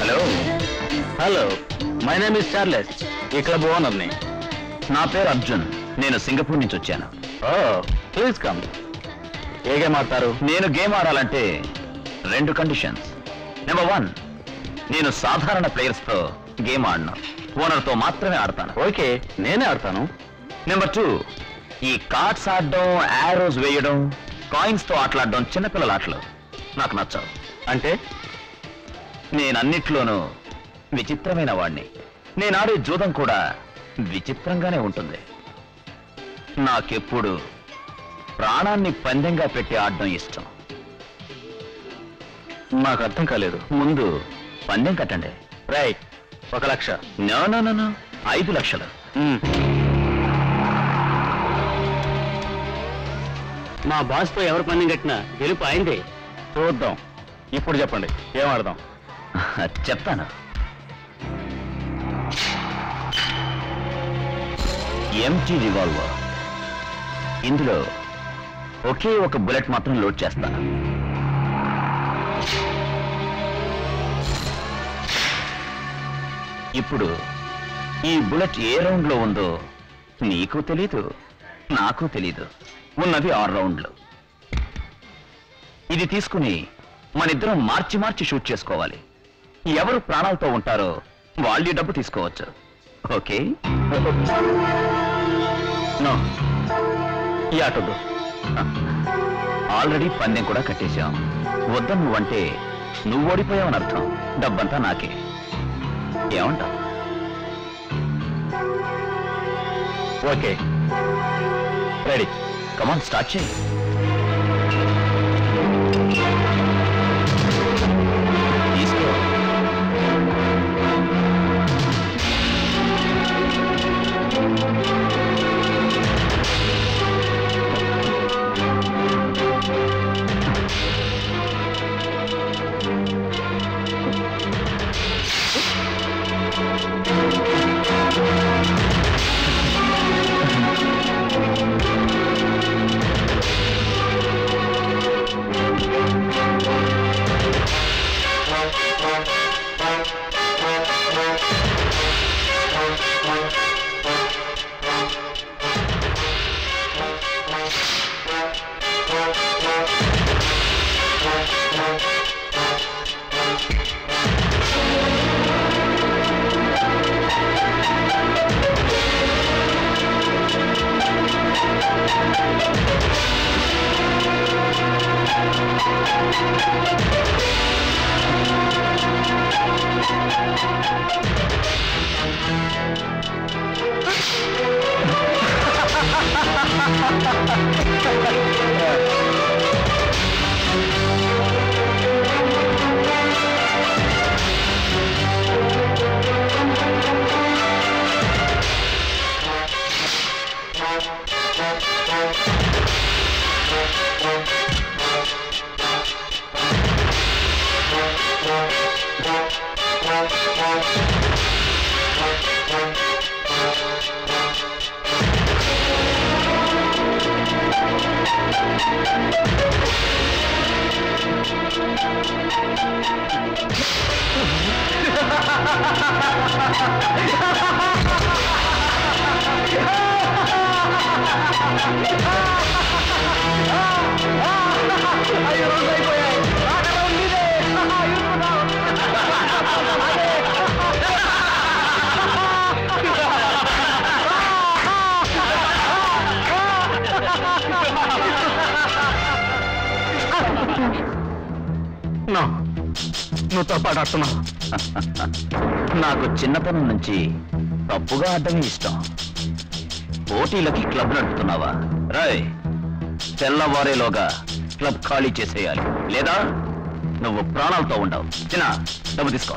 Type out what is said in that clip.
Hello hello my name is Charles ఈ club ఓనర్ని నా పేరు అర్జున్. నేను సింగపూర్ నుంచి వచ్చాను. ఓ ప్లీజ్ కమ్ ఏ గేమ్ ఆడతారు? నేను గేమ్ ఆడాలంటే రెండు కండిషన్స్ నెంబర్ వన్ నేను సాధారణ ప్లేయర్స్తో గేమ్ ఆడను. ఓనర్తో మాత్రమే ఆడతాను. ఓకే నేనే ఆడతాను. నెంబర్ టూ ఈ కార్డ్స్ ఆడడం యారోస్ వేయడం కాయిన్స్తో ఆటలాడడం చిన్నపిల్లల ఆటలు. నాకు నచ్చవు. అంటే? నేను అన్నిట్లోనూ విచిత్రమైన వాణ్ణి. నేను ఆడే జూదం కూడా విచిత్రంగానే ఉంటుంది. నాకెప్పుడు ప్రాణాన్ని పందెంగా పెట్టి ఆడడం ఇష్టం. నాకు అర్థం కాలేదు. ముందు పందెం కట్టండి. రైట్. ఒక లక్ష. No no no, no. ఐదు లక్షలు. మా బాస్తో ఎవరు పందెం కట్టినా గెలుపు అయిందే చూద్దాం. ఇప్పుడు చెప్పండి ఏం ఆడదాం? చెప్తాను. Empty revolver. ఇందులో ఒకే ఒక బుల్లెట్ మాత్రం లోడ్ చేస్తాను ఇప్పుడు ఈ బుల్లెట్ ఏ రౌండ్లో ఉందో నీకు తెలీదు నాకు తెలీదు. ఉన్నది ఆరు రౌండ్లు. ఇది తీసుకుని మనిద్దరం మార్చి మార్చి షూట్ చేసుకోవాలి. ఎవరు ప్రాణాలతో ఉంటారో వాళ్ళు డబ్బు తీసుకోవచ్చు. ఓకే? ఈ ఆటోడు ఆల్రెడీ పందెం కూడా కట్టేశాం. వద్ద నువ్వంటే నువ్వు ఓడిపోయావని అర్థం. డబ్బంతా నాకే. ఏమంటావు? Okay. Ready. Come on start चाहिए। నో నువ్వు తప్పాటు నాకు చిన్నతనం నుంచి తప్పుగా ఆడడమే ఇష్టం. పోటీలకి క్లబ్ నడుపుతున్నావా? రాయ్ తెల్లవారేలోగా క్లబ్ ఖాళీ చేసేయాలి. లేదా? నువ్వు ప్రాణాలతో ఉండవు. చిన్న డబ్బు తీసుకో.